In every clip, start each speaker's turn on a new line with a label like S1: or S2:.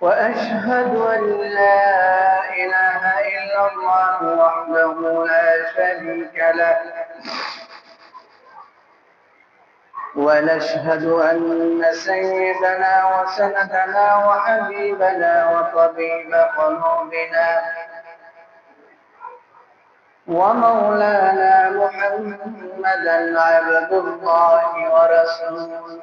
S1: وأشهد أن لا إله إلا الله وحده لا شريك له ونشهد أن سيدنا وسندنا وحبيبنا وطبيب قلوبنا ومولانا محمدا عبد الله ورسوله.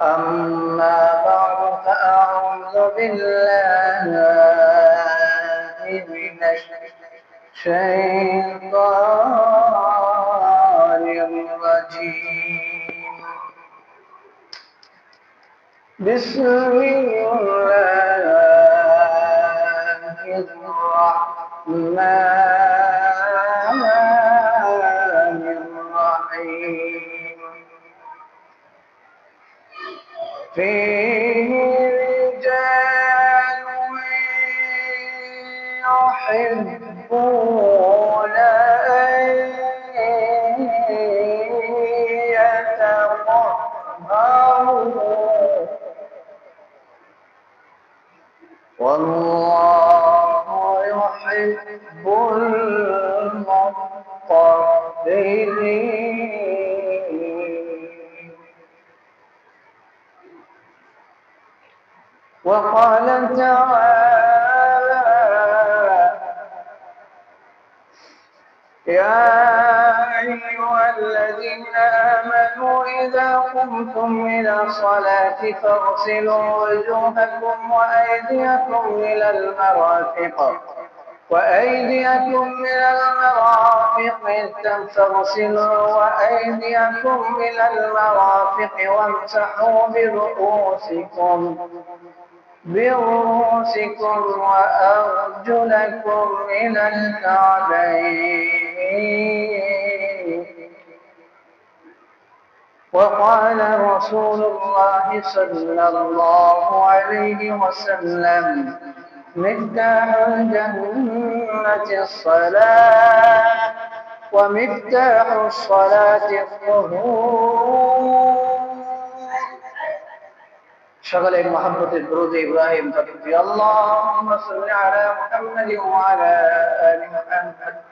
S1: أما بعد فأعوذ بالله من الشيطان الرجيم. بسم الله الرحمن الرحيم فيه رجال يحبون والله الصلاة فاغسلوا وجوهكم وأيديكم إلى المرافق. وأيديكم إلى المرافق فاغسلوا وأيديكم إلى المرافق وامسحوا برؤوسكم. برؤوسكم وأرجلكم إلى الكعبين. وقال رسول الله صلى الله عليه وسلم مفتاح الجنة الصلاة ومفتاح الصلاة الطهور. شغل محبة الدرود إبراهيم؟ تكفي اللهم صل على محمد وعلى آل محمد.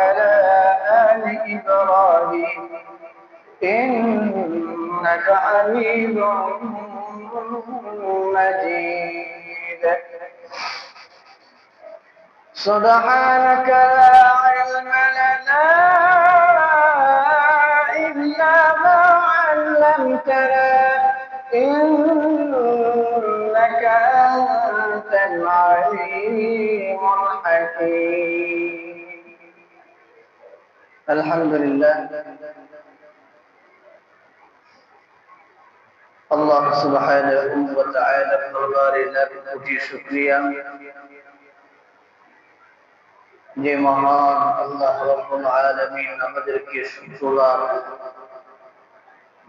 S1: إنك حميد مجيد. سبحانك لا علم لنا إلا ما علمتنا. إنك أنت العليم الحكيم. الحمد لله. আল্লাহ সুবহানাহু ওয়া তাআলার দরবারে লাখ কোটি শুকরিয়া। যে মহান আল্লাহ রাব্বুল আলামিন আমাদেরকে শুক্রবার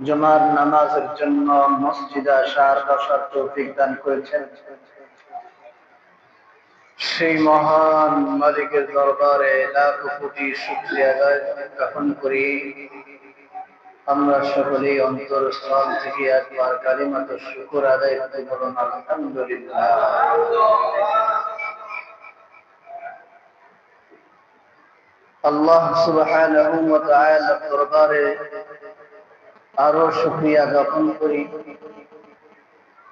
S1: জুমার নামাজের জন্য মসজিদে আসার বসার তৌফিক দান করেছেন। সেই মহান মালিকের দরবারে লাখ কোটি শুকরিয়া জ্ঞাপন করি আমরা সকলেই অন্তর স্থল থেকে একবার কালিমাত শুকুর আদায় বলুন আলহামদুলিল্লাহ। আল্লাহ সুবহানাহু দরবারে আরও শুকরিয়া জ্ঞাপন করি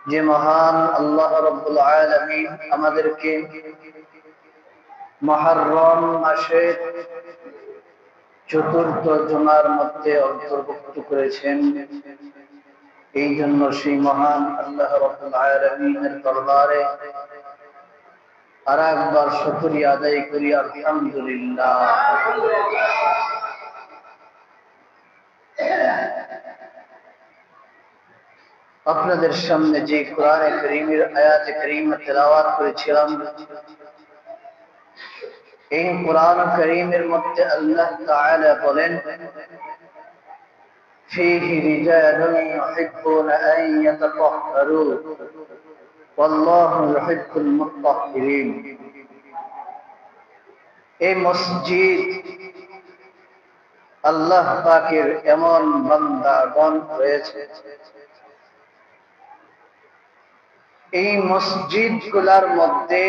S1: যে মহান আল্লাহ রাব্বুল আলামিন আমাদেরকে মহররম মাসের চতুর্থ জুমার মধ্যে অন্তর্ভুক্ত করেছেন। এই জন্য সেই মহান আল্লাহ রাব্বুল দরবারে আর একবার শুকরিয়া আদায় করি, আলহামদুলিল্লাহ। আপনাদের সামনে যে কোরআনে করিমের, আয়াত করিম তেলাওয়াত করেছিলাম এই কোরআন করিমের মধ্যে আল্লাহ তাআলা বলেন فيه رجال يحبون أن يتطهروا والله يحب المطهرين এই মসজিদ আল্লাহ পাকের এমন বান্দাগণ রয়েছে এই মসজিদ গুলার মধ্যে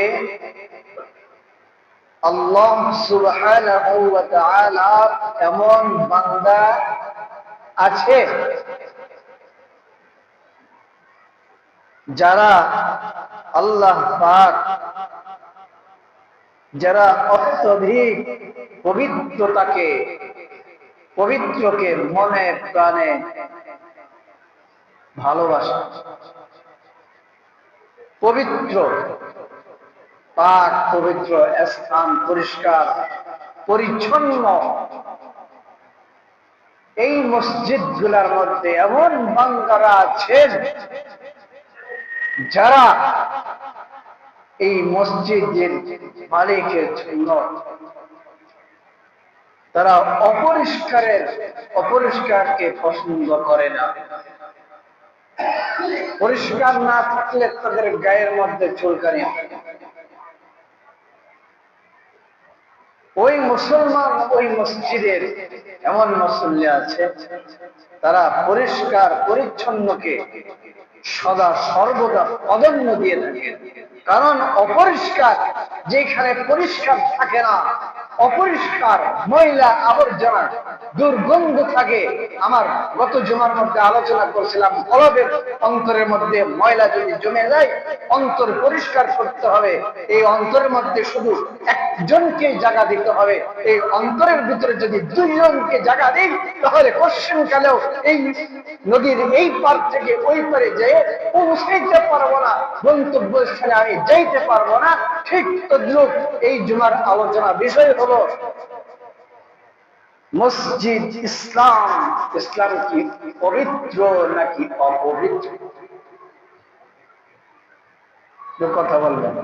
S1: আল্লাহ সুবহানাহু ওয়া তাআলা এমন বান্দা আছে যারা আল্লাহ পাক, যারা অত্যধিক পবিত্রতাকে, পবিত্রকে মনে প্রাণে ভালোবাসে। পবিত্র পাক, পবিত্র স্থান, পরিষ্কার, পরিচ্ছন্ন। এই মসজিদগুলার মধ্যে এমন বাঙ্গারা আছেন যারা এই মসজিদের মালিকের জন্য তারা অপরিষ্কারের, অপরিষ্কারকে পছন্দ করে না। পরিষ্কার না থাকলে তাদের গায়ের মধ্যে চুলকানি ওই মুসলমান ওই মসজিদের এমন মুসল্লি আছে, তারা পরিষ্কার পরিচ্ছন্নকে সদা সর্বদা অদম্য দিয়ে থাকে। কারণ অপরিষ্কার যেখানে পরিষ্কার থাকে না, অপরিষ্কার ময়লা আবর্জনা দুর্গন্ধ থাকে। আমার গত জমার মধ্যে আলোচনা করছিলাম কলবের অন্তরের মধ্যে ময়লা যদি জমে যায়, অন্তর পরিষ্কার করতে হবে। এই অন্তরের মধ্যে শুধু একজনকে জায়গা দিতে হবে। এই অন্তরের ভিতরে যদি দুইজনকে জায়গা দিই, তাহলে পশ্চিমকালেও এই নদীর এই পার থেকে ওই পারে যেয়ে পৌঁছাইতে পারব না গন্তব্য স্থানে আমি যাইতে পারব না। ঠিক তদ্রুপ এই জুমার আলোচনা বিষয় হলো মসজিদ ইসলাম ইসলাম কি পবিত্র নাকি অপবিত্র? কথা বলবেন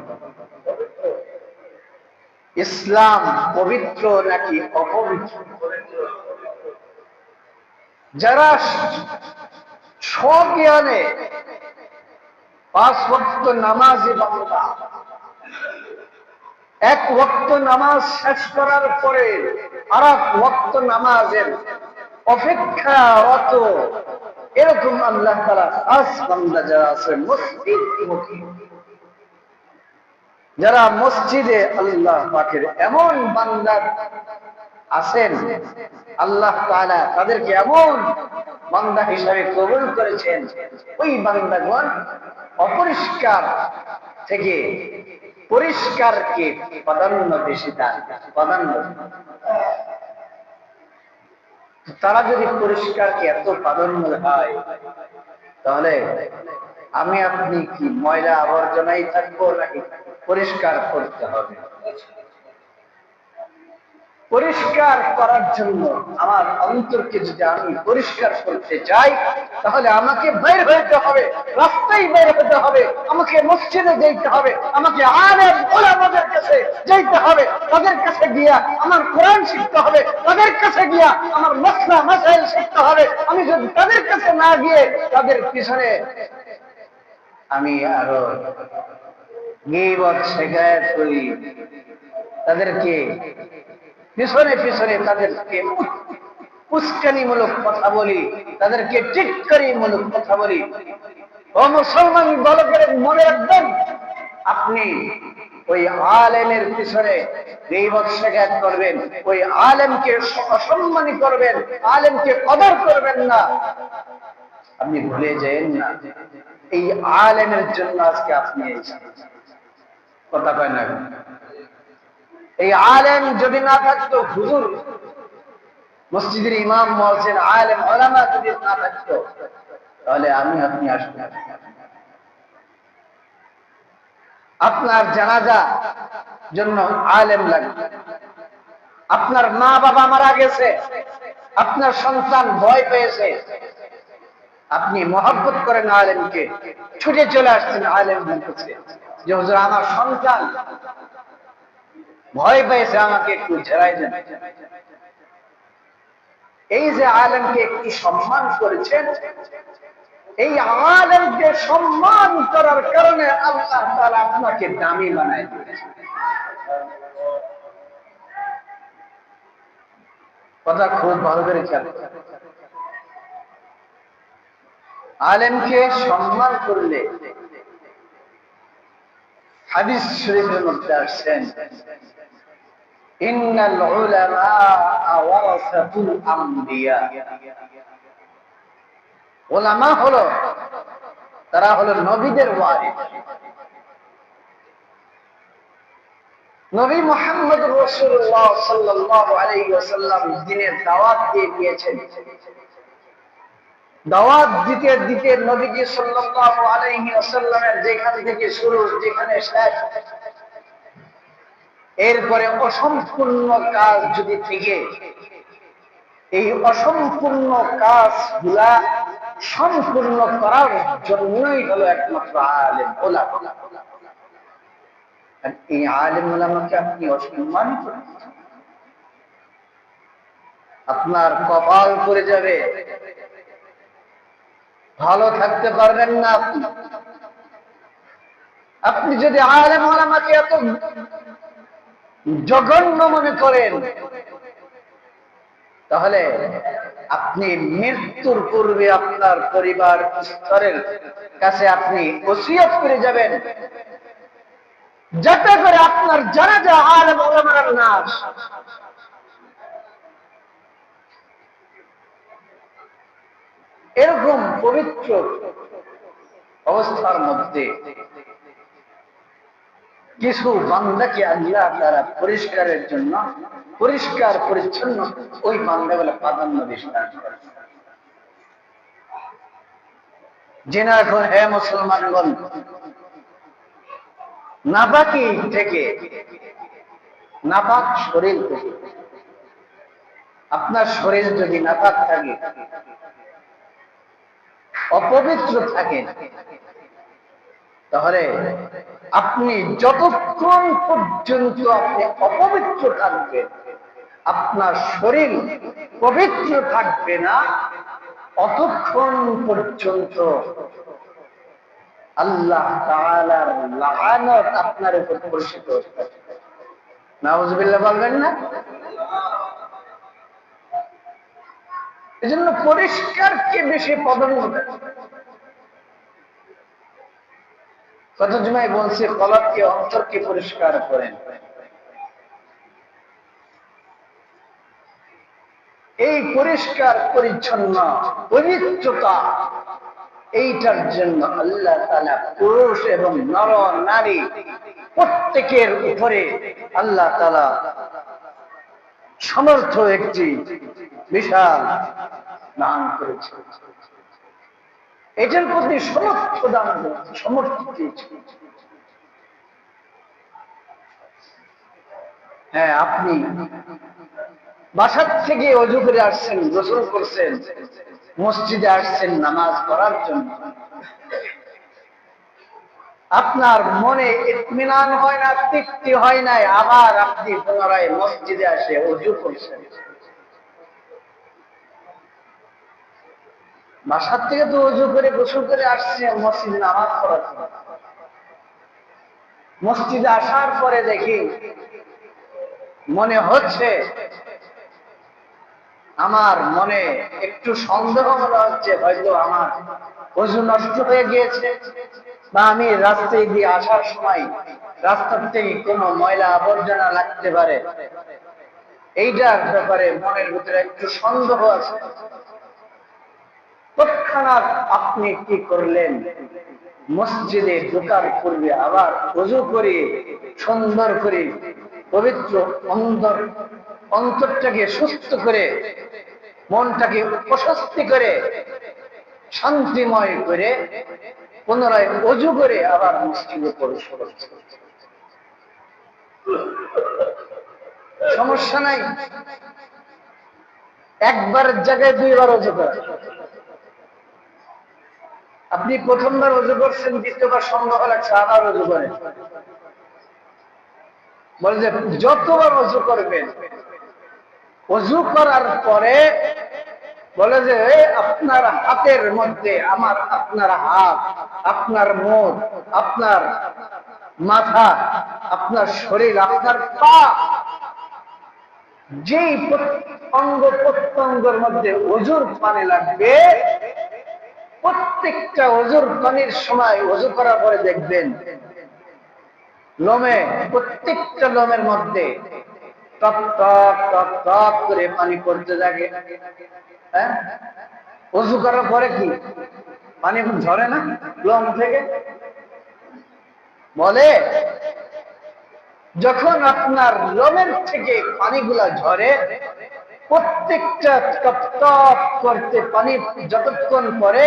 S1: ইসলাম পবিত্র নাকি অপবিত্র? যারা স্বজ্ঞানে পাঁচ ভক্ত নামাজি বাংলা এক ওক্ত নামাজ শেষ করার পরে আর এক ওক্ত নামাজের এরকম আল্লাহ তারা খাস বান্দা যারা আছে, মসজিদ যারা মসজিদে আল্লাহ পাকের এমন বান্দার আছেন, আল্লাহ তাদেরকে এমন বান্দা হিসাবে কবুল করেছেন। ওই বান্দাগণ অপরিষ্কার থেকে পরিষ্কারকে প্রাধান্য বেশি দান প্রাধান্য তারা যদি পরিষ্কারকে এত প্রাধান্য হয় তাহলে আমি আপনি কি ময়লা আবর্জনাই থাকব নাকি পরিষ্কার করতে হবে? পরিষ্কার করার জন্য আমার অন্তরকে যদি আমি পরিষ্কার করতে চাই, তাহলে আমাকে বের হইতে হবে, রাস্তায় বের হতে হবে, আমাকে মসজিদে যেতে হবে, আমাকে আলেম ওলামাদের কাছে যেতে হবে, তাদের কাছে গিয়া আমার কোরআন শিখতে হবে, তাদের কাছে গিয়া আমার মশলা মাসাইল শিখতে হবে। আমি যদি তাদের কাছে না গিয়ে তাদের পিছনে আমি আরও গিবত শেখায়ত করি, তাদেরকে পিছনে পিছনে তাদেরকে উস্কানিমূলক কথা বলি, তাদেরকে টিটকারিমূলক কথা বলি। ও মুসলমান বল করে মনে রাখবেন, আপনি ওই আলেমের পিছনে শেখাত করবেন, ওই আলেমকে অসম্মানী করবেন, আলেমকে কদর করবেন না। আপনি ভুলে যেন না, এই আলেমের জন্য আজকে আপনি কথা কয় না? এই আলেম যদি না থাকতো, হুজুর, মসজিদের ইমাম বলছেন আলেম, ওলামা যদি না থাকতো, তাহলে আমি, আপনি আসবেন আপনার জানাজা জন্য আলেম লাগবে আপনার মা বাবা মারা গেছে, আপনার সন্তান ভয় পেয়েছে। আপনি মহব্বত করেন আলেমকে, ছুটে চলে আসছেন আলেম যে হুজুর, আমার সন্তান ভয় পেয়েছে আমাকে, একটু ঝেড়াই দেন এই যে আলেমকে একটু সম্মান করেছেন? এই আলেমকে সম্মান করার কারণে আল্লাহ তাআলা আপনাকে দামি দিয়েছেন। কথা খুব ভালো করে খেয়াল। আলেমকে সম্মান করলে হাদিস শরীফের মধ্যে আসছেন, ইন্নাল উলামা আমবিয়া। হলো, তারা হলো নবীদের ওয়ারিস। নবী মোহাম্মদ রসুল্লাহ সাল্লাল্লাহু আলাইহি ওয়াসাল্লাম দিনের দাওয়াত দিয়ে দিয়েছেন। দাওয়াত দিতে দিতে নবীজি সাল্লাল্লাহু আলাইহি ওয়াসাল্লামের যেখান থেকে শুরু, যেখানে শেষ। এরপরে অসম্পূর্ণ কাজ যদি থেকে, এই অসম্পূর্ণ কাজগুলা সম্পূর্ণ করার জন্যই হলো একমাত্র আলেম ওলা এই আলেম, ওলামাকে আপনি অসম্মান করেন আপনার কপাল করে যাবে। ভালো থাকতে পারবেন না। আপনি যদি আলেম ওলামাকে এত জঘন্য মনে করেন, তাহলে আপনি মৃত্যুর পূর্বে আপনার পরিবার স্তরের কাছে আপনি ওসিয়ত করে যাবেন। যাতে করে আপনার জানা যায় আলেম ওলামার নাশ এরকম পবিত্র অবস্থার মধ্যে কিছু বান্দাকে আল্লাহ তারা পরিষ্কারের জন্য, পরিষ্কার, পরিচ্ছন্ন ওই বান্দাগুলো প্রাধান্য বিস্তার করে। জেনা এখন, হে মুসলমানগণ, নাপাকি থেকে, নাপাক শরীর থেকে, আপনার শরীর যদি নাপাক থাকে অপবিত্র থাকেন। তাহলে আপনি যতক্ষণ পর্যন্ত আপনি অপবিত্র থাকবেন, আপনার শরীর পবিত্র থাকবে না, অতক্ষণ পর্যন্ত আল্লাহ আপনার উপর হবে বলবেন না? এজন্য পরিষ্কারকে বেশি প্রাধান্য দেয় কত জমায় বলছে কলবকে অন্তরকে পরিষ্কার করেন। এই পরিষ্কার, পরিচ্ছন্ন, পবিত্রতা, এইটার জন্য আল্লাহ তালা পুরুষ এবং নর, নারী প্রত্যেকের উপরে আল্লাহ তালা সমর্থ একটি বিশাল দান করেছে। এটার প্রতি সমর্থ দান সমর্থ দিয়েছে। হ্যাঁ আপনি বাসার থেকে অজু করে আসছেন, গোসল করছেন, মসজিদে আসছেন নামাজ পড়ার জন্য। আপনার মনে ইতমিনান হয় না, তৃপ্তি হয় নাই, আবার আপনি পুনরায় মসজিদে আসে অজু করছেন। বাসার থেকে তো অজু করে গোসল করে আসছে, মসজিদে নামাজ পড়ার জন্য। মসজিদে আসার পরে দেখি, মনে হচ্ছে আমার মনে একটু সন্দেহ মনে হচ্ছে, হয়তো আমার অজু নষ্ট হয়ে গিয়েছে বা আমি রাস্তায় দিয়ে আসার সময় রাস্তার থেকে কোনো ময়লা আবর্জনা লাগতে পারে। এইটার ব্যাপারে মনের ভিতরে একটু সন্দেহ আছে। তৎক্ষণাৎ আপনি কি করলেন? মসজিদে ঢোকার পূর্বে আবার অজু করে, সুন্দর করে, পবিত্র অন্তর, অন্তরটাকে সুস্থ করে, মনটাকে প্রশস্তি করে, শান্তিময় করে, পুনরায় অজু করে আবার মসজিদে প্রবেশ সমস্যা নাই। একবার জায়গায় দুইবার অজু করা। আপনি প্রথমবার অজু করছেন, দ্বিতীয়বার সন্দেহ লাগছে আবার অজু করেন। বলে যে, যতবার অজু করবেন অজু করার পরে বলে যে আপনার হাতের মধ্যে আমার আপনার হাত, আপনার মুখ, আপনার মাথা, আপনার শরীর, আপনার পা, যেই অঙ্গ প্রত্যঙ্গের মধ্যে অজুর পানি লাগবে প্রত্যেকটা অজুর পানির সময় অজু করার পরে দেখবেন, লোমে, প্রত্যেকটা লোমের মধ্যে টপ টপ টপ টপ করে পানি পড়তে থাকে। হ্যাঁ? অজু করার পরে কি? পানি ঝরে না? লোম থেকে? বলে, যখন আপনার লোমের থেকে পানিগুলা ঝরে, প্রত্যেকটা টপ টপ করতে পানি যতক্ষণ পরে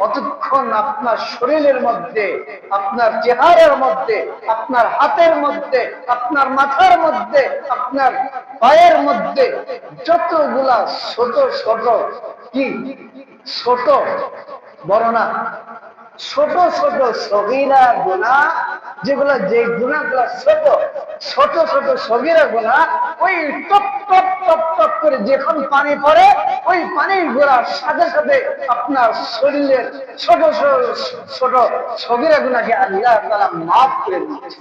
S1: অতক্ষণ আপনার শরীরের মধ্যে, আপনার চেহারার মধ্যে, আপনার হাতের মধ্যে, আপনার মাথার মধ্যে, আপনার পায়ের মধ্যে যতগুলা ছোট ছোট, কি? ছোট, বড় না, ছোট ছোট সবিরা গুণা যেগুলো যে গুণাগুলো ছোট ছোট ছোট সগিরা গুণা, ওই টপ টপ টপ টপ করে যখন পানি পড়ে, ওই পানির গোড়ার সাথে সাথে আপনার শরীরের ছোট ছোট সগিরা গুণাকে আল্লাহ তারা মাফ করে দিচ্ছে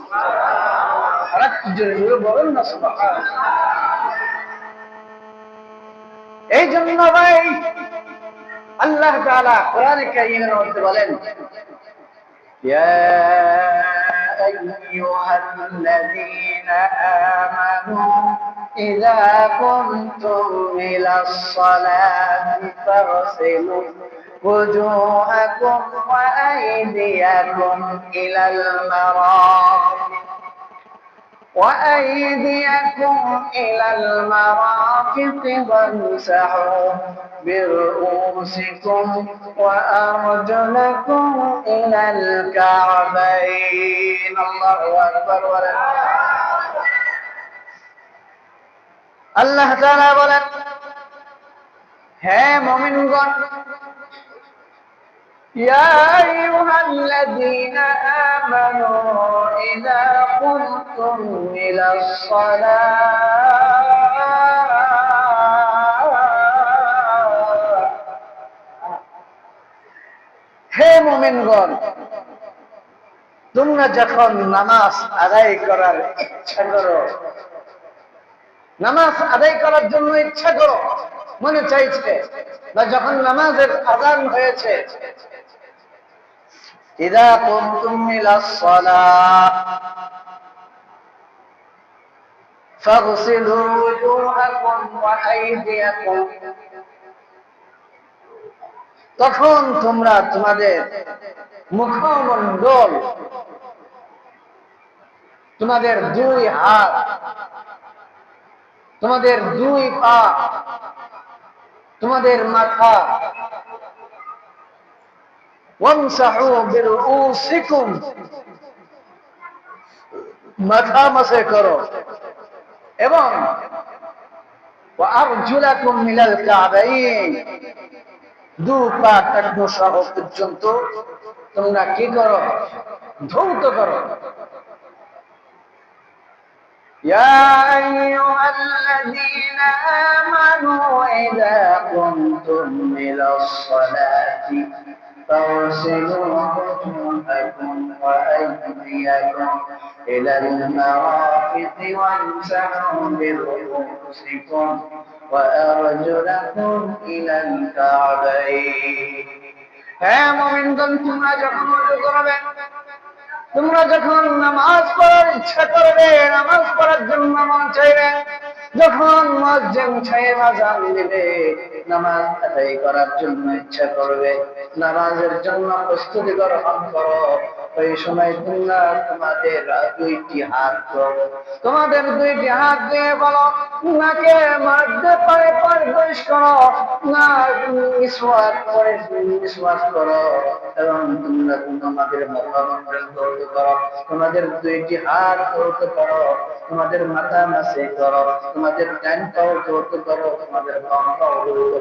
S1: বলেন না এই জন্য ভাই, আল্লাহ তাআলা কোরআনে কারীমের মধ্যে বলেন يا أيها الذين آمنوا إذا قمتم إلى الصلاة فاغسلوا وجوهكم وأيديكم إلى المرافق. وأيديكم إلى المرافق وامسحوا برؤوسكم وأرجلكم إلى الكعبين الله أكبر আল্লাহ তাআলা বলেন হ্যাঁ মুমিনগণ يا أيها الذين آمنوا إذا قمتم إلى الصلاة হে মোমিনগণ তোমরা যখন নামাজ আদায় করার ইচ্ছা করো নামাজ আদায় করার জন্য ইচ্ছা করো মনে চাইছে বা যখন নামাজের আদান হয়েছে إذا قمتم إلى الصلاة فاغسلوا وجوهكم وأيديكم তখন তোমরা তোমাদের মুখমণ্ডল তোমাদের দুই হাত তোমাদের দুই পা তোমাদের মাথা وامسحوا برؤوسكم মাথা মাসে করো এবং وارجلكم الى الكعبين দু পা টাকনো সহ পর্যন্ত তোমরা কি করো ধৌত করো يا أيها الذين آمنوا إذا قمتم إلى الصلاة فاغسلوا وجوهكم وأيديكم إلى المرافق وامسحوا برؤوسكم وأرجلكم إلى الكعبين হ্যাঁ মোমিনগণ তোমরা যখন উজু করবে তোমরা যখন নামাজ পড়ার ইচ্ছা করবে নামাজ পড়ার জন্য মন চাইবে যখন মসজিদ সাহেব আজান দিবে নামাজ আদায় করার জন্য ইচ্ছা করবে, নামাজের জন্য প্রস্তুতি গ্রহণ করো, ওই সময় তোমরা তোমাদের দুইটি হাত তোমাদের দুইটি হাত দিয়ে বলো নাকে পায়ে পায়ে পরিশ করো, না মিসওয়াক করে মিসওয়াক করো। এবং তোমরা তোমাদের মুখমণ্ডল ধৌত করো তোমাদের দুইটি হাত ধৌত করো, তোমাদের মাথা মাসে করো তোমাদের ডান পাও ধৌত করো তোমাদের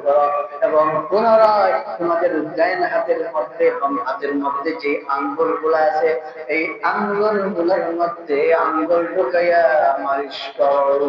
S1: করো এবং পুনরায় তোমাদের ডাইন হাতের মধ্যে হাতের মধ্যে যে আঙ্গুলগুলা আছে, এই আঙ্গুলগুলোর মধ্যে আঙ্গুল ঢুকাইয়া মালিশ করো।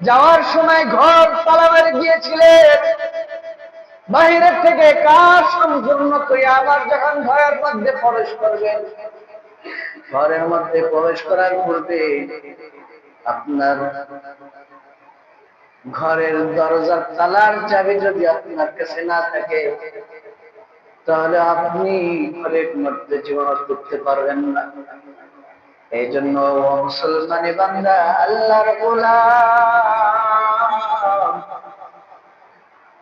S1: যাওয়ার সময় ঘর তালা মেরে গিয়েছিলেন। বাহিরের থেকে কাজ সম্পূর্ণ করে আবার যখন ঘরের মধ্যে প্রবেশ করবেন, ঘরের মধ্যে প্রবেশ করার পূর্বে আপনার ঘরের দরজার তালার চাবি যদি আপনার কাছে না থাকে, তাহলে আপনি ঘরের মধ্যে জীবন করতে পারবেন না। এই জন্য মুসলমানি বান্দা, আল্লাহর গোলাম।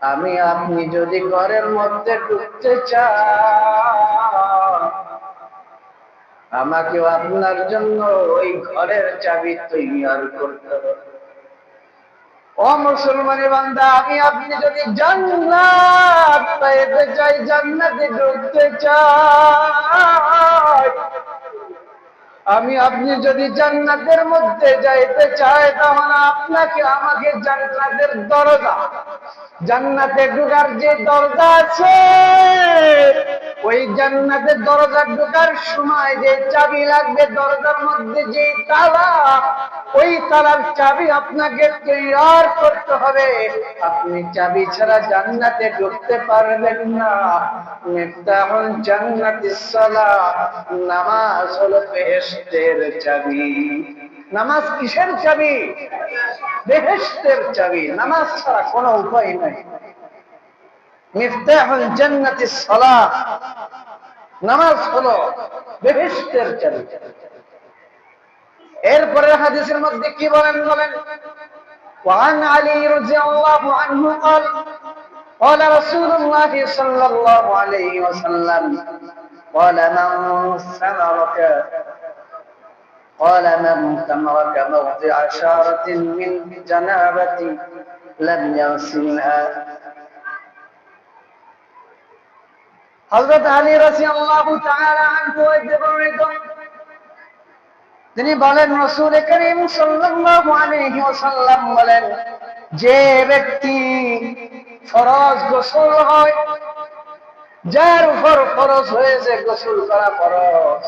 S1: আমি, আপনি যদি ঘরের মধ্যে ঢুকতে চান, আমাকেও আপনার জন্য ওই ঘরের চাবি তৈরি করতে ও মুসলমানি বান্দা, আমি, আপনি যদি জান্নাত পেতে চাই, জান্নাতে ঢুকতে চাই আমি আপনি যদি জান্নাতের মধ্যে যাইতে চাই, তাহলে আপনাকে আমাকে জান্নাতের দরজা, জান্নাতে ঢুকার যে দরজা আছে, ওই জান্নাতের দরজা ঢুকার সময় যে চাবি লাগবে, দরজার মধ্যে যে তালা, ওই তালার চাবি আপনাকে তৈয়ার করতে হবে। আপনি চাবি ছাড়া জান্নাতে ঢুকতে পারবেন না। মিফতাহুল জান্নাতিস সালাহ নামাজ হলো বেহেশতের চাবি নামাজ কিসের চাবি বেহেশতের চাবি নামাজ ছাড়া কোনো উপায় নাই মিফতাহুল জান্নাতিস সালাহ নামাজ হলো বেহেশতের চাবি এরপরে হাদিসের মধ্যে কি বলেন বলেন وعن علي رضي الله عنه قال قال رسول الله صلى الله عليه وسلم قال من ثمرك قال من تمرك موضع شارة من جنابة لم يغسلها حضرت علي رضي الله تعالى عنه وجبريت তিনি বলেন রসুল করিম সাল্লাল্লাহু আলাইহি ওয়াসাল্লাম বলেন যে ব্যক্তি ফরজ গোসল হয় যার উপর ফরজ হয়েছে গোসল করা ফরজ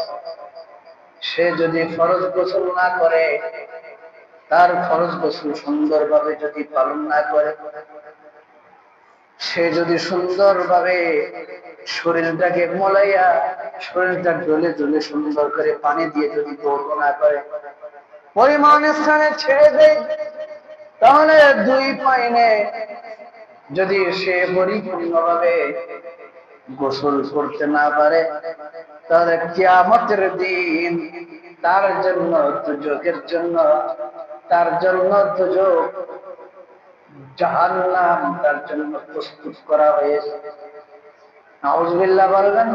S1: সে যদি ফরজ গোসল না করে, তার ফরজ গোসল সুন্দরভাবে যদি পালন না করে, সে যদি সুন্দরভাবে শরীরটাকে মোলাইয়া, শরীরটা জ্বলে জ্বলে সুন্দর করে পানি দিয়ে যদি দৌড় না করে, পরিমাণ স্থানে ছেড়ে দেয় তাহলে দুই পাইনে যদি সে পরিপূর্ণভাবে গোসল করতে না পারে তাহলে কিয়ামতের দিন, তার জন্য দুযোগের জন্য, তার জন্য দুযোগ জাহান্নাম তার জন্য প্রস্তুত করা হয়েছে। নাউজুবিল্লাহ বলবেন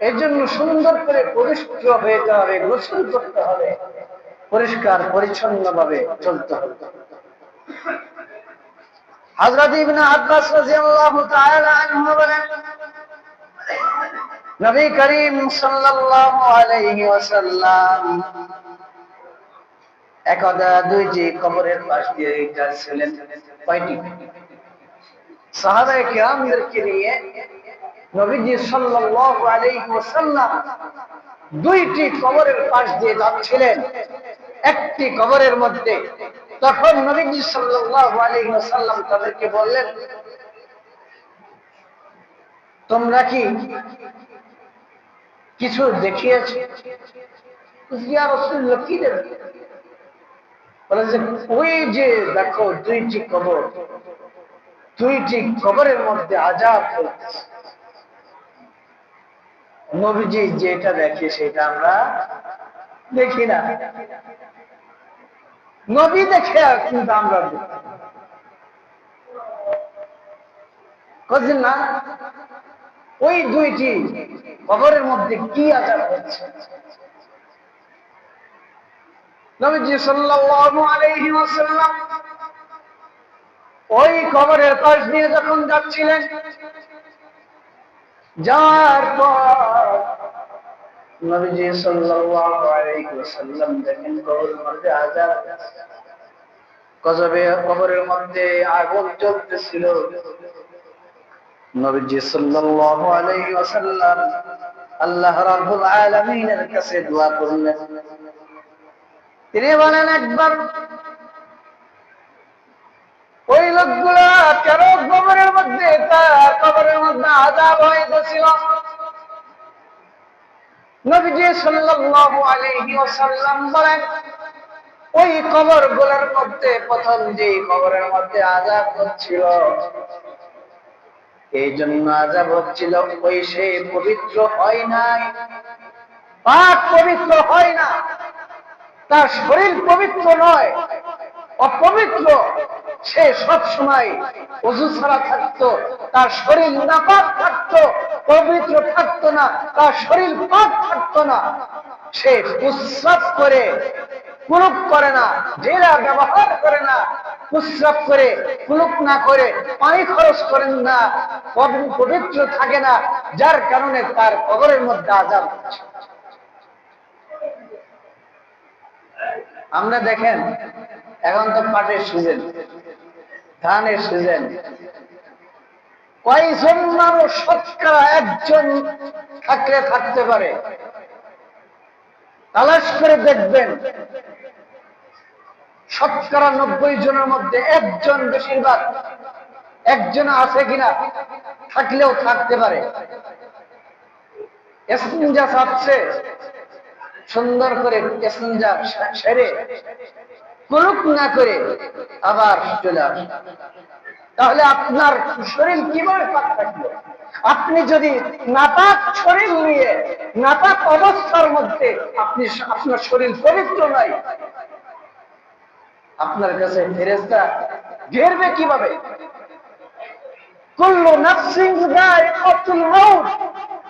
S1: এর জন্য সুন্দর করে পরিশুদ্ধ হইতে হবে, গোসল করতে হবে, পরিষ্কার পরিচ্ছন্ন ভাবে চলতে হবে। হযরত ইবনে আব্বাস রাদিয়াল্লাহু তাআলা আনহু বলেন নবী করিম সাল্লাল্লাহু একদা দুইটি কবরের পাশ দিয়ে যাচ্ছিলেন। কয়টি? নিয়ে নবীজি দুইটি কবরের পাশ দিয়ে যাচ্ছিলেন। একটি কবরের মধ্যে তখন নবীজি সাল্লাল্লাহু তাদেরকে বললেন, তোমরা কি কিছু দেখিয়েছ। ওই যে দেখো দুইটি কবর, দুইটি কবরের মধ্যে নবীজি যেটা দেখে, সেটা আমরা দেখি না। নবী দেখে কিন্তু আমরা। না? ওই দুইটি কবরের মধ্যে কি আজাব হচ্ছে ওই কবরের পাশ দিয়ে যখন যাচ্ছিলেন যাওয়ার পর নবীজি দেখেন কবরের মধ্যে আযাব গজবে কবরের মধ্যে আগুন জ্বলতেছিল। নবীজি সাল্লাল্লাহু আলাইহি ওয়াসাল্লাম আল্লাহ রাব্বুল আলামিনের কাছে দোয়া করলেন। তিনি বলেন, একবার ওই লোকগুলা কবরের মধ্যে, তার কবরের মধ্যে আজাব নবীজি সাল্লাল্লাহু আলাইহি ওয়াসাল্লাম বলেন, ওই কবরগুলোর মধ্যে প্রথম যে কবরের মধ্যে আজাব হচ্ছিল এই জন্য আজাব হচ্ছিল, ওই সে পবিত্র হয় নাই। পাক পবিত্র হয় না। তার শরীর পবিত্র নয়, অপবিত্র। সে সব সময় অজু ছাড়া থাকতো, তার শরীর নাপাক থাকতো, পবিত্র থাকতো না, তার শরীর পাক থাকতো না। সে প্রস্রাব করে কুলুপ করে না জেলা ব্যবহার করে না প্রস্রাব করে, কুলুপ না করে, পানি খরচ করেন না পবি- পবিত্র থাকে না, যার কারণে তার কবরের মধ্যে আজাব আমরা দেখেন, এখন তো পাটের সিজন ধানের সিজন কয়জন মানুষ শতকরা একজন থাকলে থাকতে পারে? তালাশ করে দেখবেন শতকরা নব্বই জনের মধ্যে একজন বেশিরভাগ একজন আছে কিনা থাকলেও থাকতে পারে। এসিনজা চাচ্ছে সুন্দর করে এসিনজা সেরে কুলুক না করে আবার চলে আসে। তাহলে আপনার শরীর কীভাবে পাক থাকল? আপনি যদি নাপাক শরীর নিয়ে, নাপাক অবস্থার মধ্যে আপনি আপনার শরীর পবিত্র নয় আপনার কাছে ফেরেস্তা ঘেরবে কীভাবে?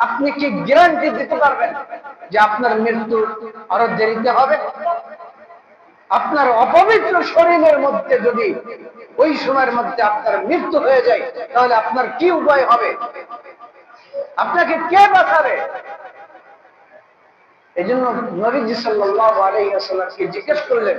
S1: আপনি কি গ্যারান্টি দিতে পারবেন যে আপনার মৃত্যু আরও দেরিতে হবে? আপনার অপবিত্র শরীরের মধ্যে যদি ওই সময়ের মধ্যে আপনার মৃত্যু হয়ে যায়, তাহলে আপনার কি উপায় হবে? আপনাকে কে বাঁচাবে? এই জন্য নবীজি সাল্লাল্লাহু আলাইহি ওয়াসাল্লামকে জিজ্ঞেস করলেন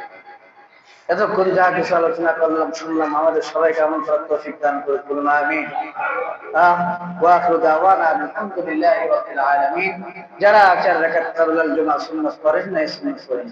S1: এতক্ষণ যা কিছু আলোচনা করলাম, শুনলাম, আমাদের সবাইকে কেমন করার তৌফিক দান করে বলুন আমি যারা চার রাকাত কাবলাল জুমা করেন না সুন্নাত করেন